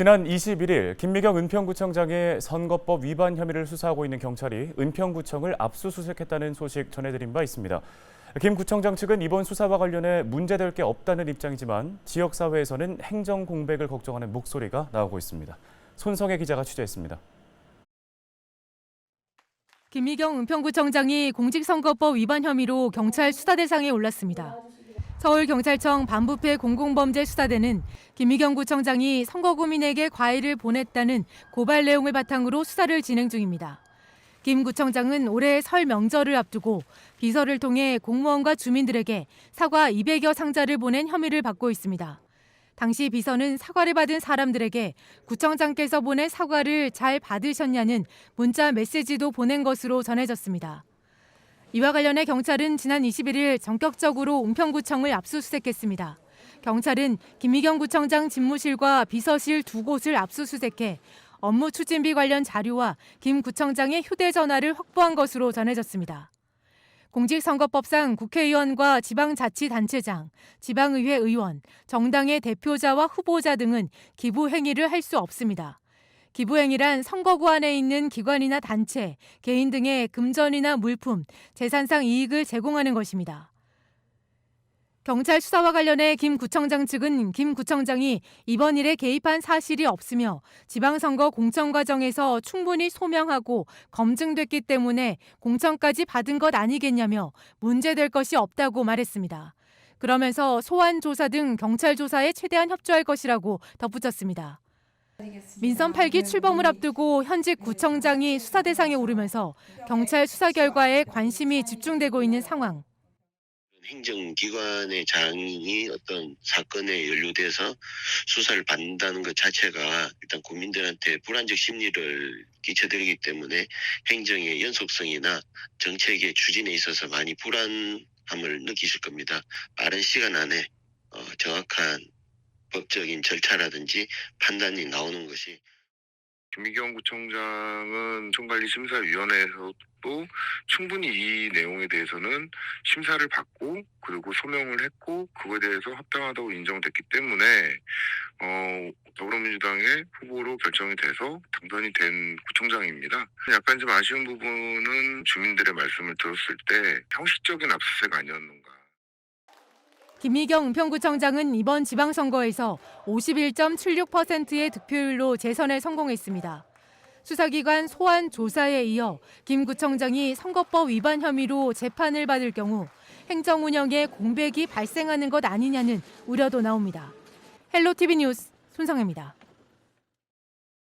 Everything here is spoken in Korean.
지난 21일 김미경 은평구청장의 선거법 위반 혐의를 수사하고 있는 경찰이 은평구청을 압수수색했다는 소식 전해드린 바 있습니다. 김 구청장 측은 이번 수사와 관련해 문제될 게 없다는 입장이지만 지역사회에서는 행정 공백을 걱정하는 목소리가 나오고 있습니다. 손성혜 기자가 취재했습니다. 김미경 은평구청장이 공직선거법 위반 혐의로 경찰 수사 대상에 올랐습니다. 서울경찰청 반부패 공공범죄 수사대는 김미경 구청장이 선거구민에게 과일을 보냈다는 고발 내용을 바탕으로 수사를 진행 중입니다. 김 구청장은 올해 설 명절을 앞두고 비서를 통해 공무원과 주민들에게 사과 200여 상자를 보낸 혐의를 받고 있습니다. 당시 비서는 사과를 받은 사람들에게 구청장께서 보낸 사과를 잘 받으셨냐는 문자 메시지도 보낸 것으로 전해졌습니다. 이와 관련해 경찰은 지난 21일 전격적으로 은평구청을 압수수색했습니다. 경찰은 김미경 구청장 집무실과 비서실 두 곳을 압수수색해 업무 추진비 관련 자료와 김 구청장의 휴대전화를 확보한 것으로 전해졌습니다. 공직선거법상 국회의원과 지방자치단체장, 지방의회 의원, 정당의 대표자와 후보자 등은 기부 행위를 할 수 없습니다. 기부 행위란 선거구 안에 있는 기관이나 단체, 개인 등의 금전이나 물품, 재산상 이익을 제공하는 것입니다. 경찰 수사와 관련해 김 구청장 측은 김 구청장이 이번 일에 개입한 사실이 없으며 지방선거 공천 과정에서 충분히 소명하고 검증됐기 때문에 공천까지 받은 것 아니겠냐며 문제될 것이 없다고 말했습니다. 그러면서 소환 조사 등 경찰 조사에 최대한 협조할 것이라고 덧붙였습니다. 민선 8기 출범을 앞두고 현직 구청장이 수사 대상에 오르면서 경찰 수사 결과에 관심이 집중되고 있는 상황. 행정기관의 장이 어떤 사건에 연루돼서 수사를 받는다는 것 자체가 일단 국민들한테 불안적 심리를 끼쳐드리기 때문에 행정의 연속성이나 정책의 추진에 있어서 많이 불안함을 느끼실 겁니다. 빠른 시간 안에 어, 정확한 법적인 절차라든지 판단이 나오는 것이 김미경 구청장은 총관리심사위원회에서도 충분히 이 내용에 대해서는 심사를 받고 그리고 소명을 했고 그거에 대해서 합당하다고 인정됐기 때문에 어, 더불어민주당의 후보로 결정이 돼서 당선이 된 구청장입니다. 약간 좀 아쉬운 부분은 주민들의 말씀을 들었을 때 형식적인 압수수색 아니었는가. 김미경 은평구청장은 이번 지방선거에서 51.76%의 득표율로 재선에 성공했습니다. 수사기관 소환 조사에 이어 김 구청장이 선거법 위반 혐의로 재판을 받을 경우 행정 운영에 공백이 발생하는 것 아니냐는 우려도 나옵니다. 헬로티비 뉴스 손성혜입니다.